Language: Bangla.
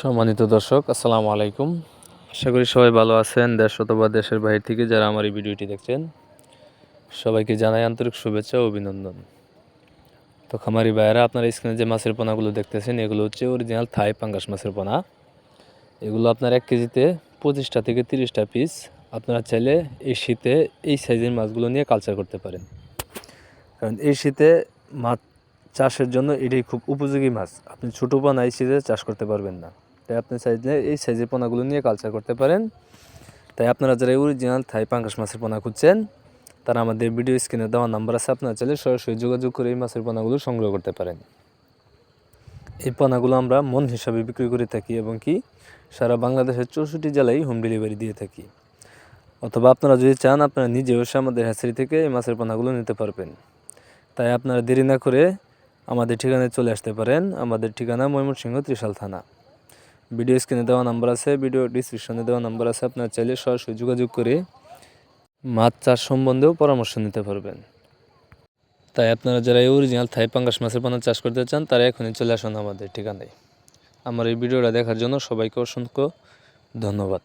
সম্মানিত দর্শক, আসসালামু আলাইকুম। আশা করি সবাই ভালো আছেন, দেশ অথবা দেশের বাইরে থেকে যারা আমার এই ভিডিওটি দেখছেন, সবাইকে জানাই আন্তরিক শুভেচ্ছা ও অভিনন্দন। তো খামারি ভাইয়েরা, আপনারা স্ক্রিনে যে মাছের পোনাগুলো দেখতেছেন, এগুলো হচ্ছে অরিজিনাল থাই পাঙ্গাস মাছের পোনা। এগুলো আপনার এক কেজিতে পঁচিশটা থেকে তিরিশটা পিস আপনারা চাইলে এই শীতে এই সাইজের মাছগুলো নিয়ে কালচার করতে পারেন। কারণ এই শীতে মাছ চাষের জন্য এটাই খুব উপযোগী মাছ। আপনি ছোটো পোনা এই শীতে চাষ করতে পারবেন না। তাই আপনি চাইলে এই সাইজের পোনাগুলো নিয়ে কালচার করতে পারেন। তাই আপনারা যারা অরিজিনাল থাই পাঙ্কাশ মাছের পোনা খুঁজছেন, তারা আমাদের ভিডিও স্ক্রিনে দেওয়া নাম্বার আছে, আপনারা চাইলে সরাসরি যোগাযোগ করে এই মাছের পোনাগুলো সংগ্রহ করতে পারেন। এই পোনাগুলো আমরা মন হিসাবে বিক্রি করে থাকি এবং কি সারা বাংলাদেশের চৌষট্টি জেলায় হোম ডেলিভারি দিয়ে থাকি। অথবা আপনারা যদি চান, আপনারা নিজেও এসে আমাদের হ্যাচারি থেকে এই মাছের পোনাগুলো নিতে পারবেন। তাই আপনারা দেরি না করে আমাদের ঠিকানায় চলে আসতে পারেন। আমাদের ঠিকানা ময়মনসিংহ ত্রিশাল থানা। ভিডিও স্ক্রিনে দেওয়া নাম্বার আছে, ভিডিও ডিসক্রিপশনে দেওয়া নাম্বার আছে। আপনার চাইলে সরাসরি যোগাযোগ করে মাছ চাষ সম্বন্ধেও পরামর্শ নিতে পারবেন। তাই আপনারা যারা এই অরিজিনাল থাই পাঙ্গাস মাছের পানা চাষ করতে চান, তারা এখনই চলে আসুন আমাদের ঠিকানায়। আমার এই ভিডিওটা দেখার জন্য সবাইকে অসংখ্য ধন্যবাদ।